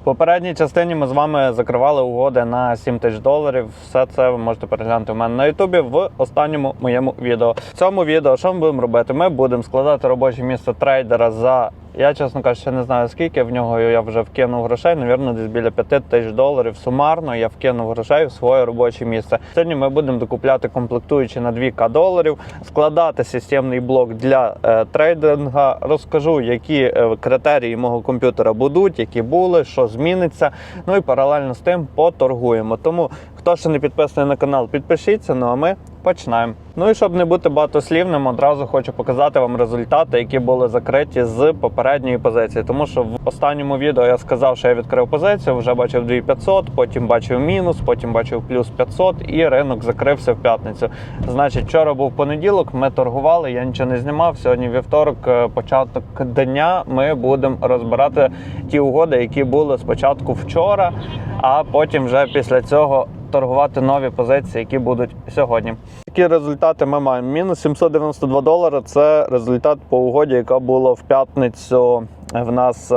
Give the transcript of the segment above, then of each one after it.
В попередній частині ми з вами закривали угоди на 7 тисяч доларів. Все це ви можете переглянути у мене на Ютубі в останньому моєму відео. В цьому відео що ми будемо робити? Ми будемо складати робоче місце трейдера за. Я, чесно кажучи, не знаю скільки. В нього я вже вкинув грошей, навірно, десь біля 5 тисяч доларів сумарно. Я вкинув грошей в своє робоче місце. Сьогодні ми будемо докупляти комплектуючі на 2К доларів, складати системний блок для е, трейдинга. Розкажу, які е, критерії мого комп'ютера будуть, які були, що зміниться. Ну і паралельно з тим поторгуємо. Тому хто ще не підписаний на канал, підпишіться. Ну а ми починаємо. Ну і щоб не бути багатослівним, одразу хочу показати вам результати, які були закриті з попередньої позиції. Тому що в останньому відео я сказав, що я відкрив позицію, вже бачив 2500, потім бачив мінус, потім бачив плюс 500 і ринок закрився в п'ятницю. Значить, вчора був понеділок, ми торгували, я нічого не знімав. Сьогодні вівторок, е, початок дня. Ми будемо розбирати ті угоди, які були спочатку вчора, а потім вже після цього торгувати нові позиції, які будуть сьогодні. Такі результати ми маємо. Мінус 792 долари. Це результат по угоді, яка була в п'ятницю в нас.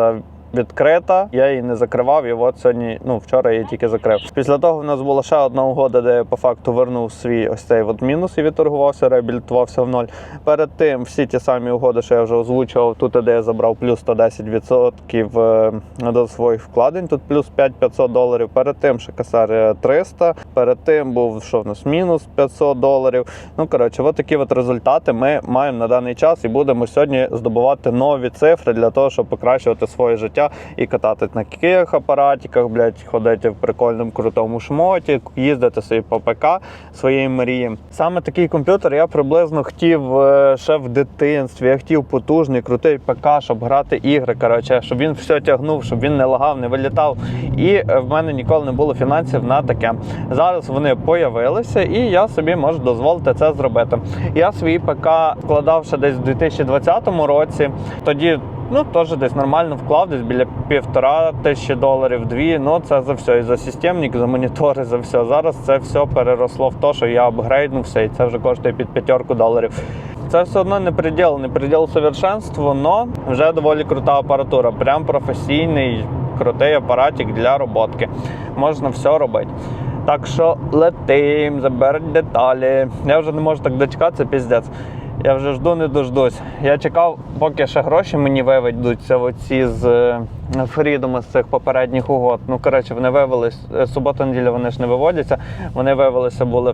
Відкрита, я її не закривав, і от сьогодні, ну вчора я її тільки закрив. Після того в нас була ще одна угода, де я по факту вернув свій ось цей от мінус і відторгувався, реабілітувався в ноль. Перед тим всі ті самі угоди, що я вже озвучував, тут де я забрав плюс 110% е, до своїх вкладень, тут плюс 5-500 доларів. Перед тим ще касар 300, перед тим був що в нас мінус 500 доларів. Ну коротше, от такі от результати ми маємо на даний час і будемо сьогодні здобувати нові цифри для того, щоб покращувати своє життя і катати на яких апаратиках, блядь, ходити в прикольному крутому шмоті, їздити собі по ПК своєї мрії. Саме такий комп'ютер я приблизно хотів е, ще в дитинстві. Я хотів потужний, крутий ПК, щоб грати ігри. Коротше, щоб він все тягнув, щоб він не лагав, не вилітав. І е, в мене ніколи не було фінансів на таке. Зараз вони появилися, і я собі можу дозволити це зробити. Я свій ПК вкладав ще десь у 2020 році. Тоді Ну, теж десь нормально вклав, десь біля півтора тисячі доларів, дві. Ну це за все. І за системник, за монітори, за все. Зараз це все переросло в те, що я апгрейднувся, і це вже коштує під п'ятерку доларів. Це все одно не приділ, не приділ совершенству, але вже доволі крута апаратура. Прям професійний, крутий апаратик для роботки. Можна все робити. Так що летим, заберуть деталі. Я вже не можу так дочекатися, піздець. Я вже жду, не дождусь. Я чекав, поки ще гроші мені виведуться оці з е, фрідома з цих попередніх угод. Ну, коротше, вони вивелись. е, Субота неділя вони ж не виводяться. Вони вивелися були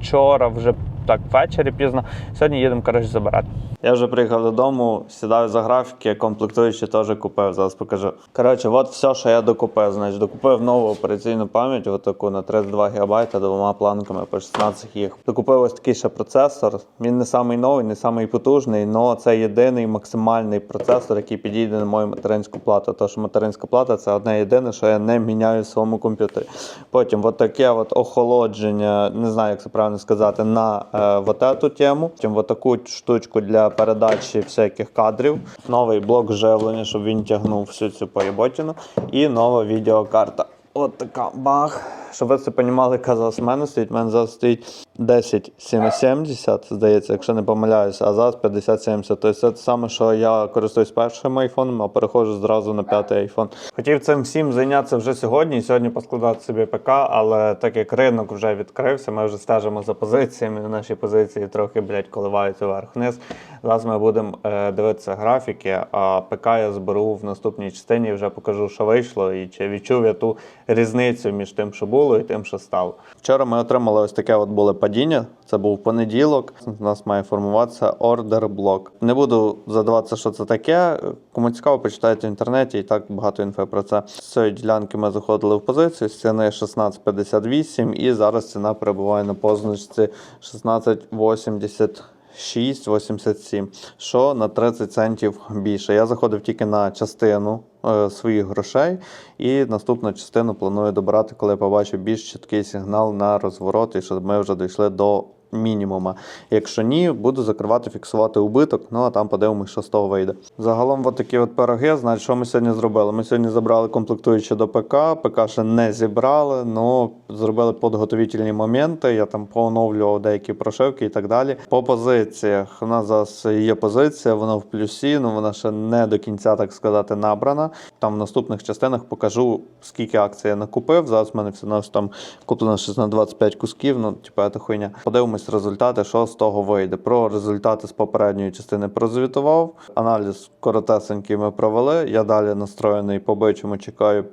вчора, вже так, ввечері пізно. Сьогодні їдемо, коротше, забирати. Я вже приїхав додому, сідаю за графіки, комплектуючі теж купив. Зараз покажу. Коротше, от все, що я докупив. Значить, докупив нову операційну пам'ять, отаку на 32 ГБ двома планками по 16 їх. Докупив ось такий ще процесор. Він не самий новий, не самий потужний, але це єдиний максимальний процесор, який підійде на мою материнську плату. Тому що материнська плата це одне єдине, що я не міняю в своєму комп'ютері. Потім от таке от охолодження, не знаю, як це правильно сказати, на вот эту тему. Потім вот таку штучку для передачі всяких кадрів. Новий блок живлення, щоб він тягнув всю цю поєботіну. І нова відеокарта. От така бах. Щоб ви це розуміли, яка зараз в мене стоїть. У мене зараз стоїть 10770, здається, якщо не помиляюся, а зараз 5070. Тобто це те саме, що я користуюсь першим айфоном, а переходжу зразу на п'ятий айфон. Хотів цим всім зайнятися вже сьогодні сьогодні поскладати собі ПК, але так як ринок вже відкрився, ми вже стежимо за позиціями. Наші позиції трохи, блядь, коливаються вверх-вниз. Зараз ми будемо е, дивитися графіки, а ПК я зберу в наступній частині вже покажу, що вийшло, і чи відчув я ту різницю між тим, що було, і тим, що стало. Вчора ми отримали ось таке от було падіння. Це був понеділок. У нас має формуватися ордер блок. Не буду задаватися, що це таке. Кому цікаво, почитайте в інтернеті і так багато інфи про це. З цієї ділянки ми заходили в позицію з ціни 16,58 і зараз ціна перебуває на позначці 16,80. 6,87, що на 30 центів більше. Я заходив тільки на частину е, своїх грошей, і наступну частину планую добирати, коли побачу більш чіткий сигнал на розворот, і щоб ми вже дійшли до мінімума. Якщо ні, буду закривати, фіксувати убиток. Ну а там подивимось, що з того вийде. Загалом, от такі от пироги. Значить, що ми сьогодні зробили? Ми сьогодні забрали комплектуючі до ПК. ПК ще не зібрали, але зробили підготовительні моменти. Я там пооновлював деякі прошивки і так далі. По позиціях у нас зараз є позиція, вона в плюсі, але вона ще не до кінця, так сказати, набрана. Там в наступних частинах покажу, скільки акцій я накупив. Зараз в мене все одно там куплено щось на 25 кусків. Ну, типу, це хуйня. Подивимось результати, що з того вийде. Про результати з попередньої частини прозвітував. Аналіз коротесенький ми провели. Я далі настроєний по бичому, чекаю.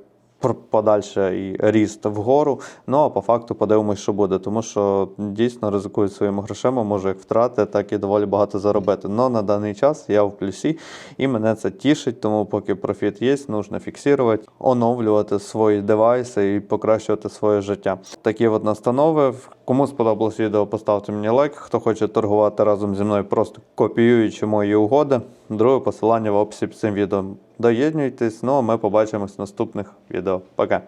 Подальше і ріст вгору. Ну а по факту подивимось, що буде, тому що дійсно ризикую своїми грошима, можу як втрати, так і доволі багато заробити. Но на даний час я в плюсі, і мене це тішить, тому поки профіт є, нужно фіксувати, оновлювати свої девайси і покращувати своє життя. Такі от настанови. Кому сподобалось відео, поставте мені лайк. Хто хоче торгувати разом зі мною, просто копіюючи мої угоди. Друге посилання в описі під цим відео. Доєднуйтесь, ну а ми побачимось в наступних відео. Пока.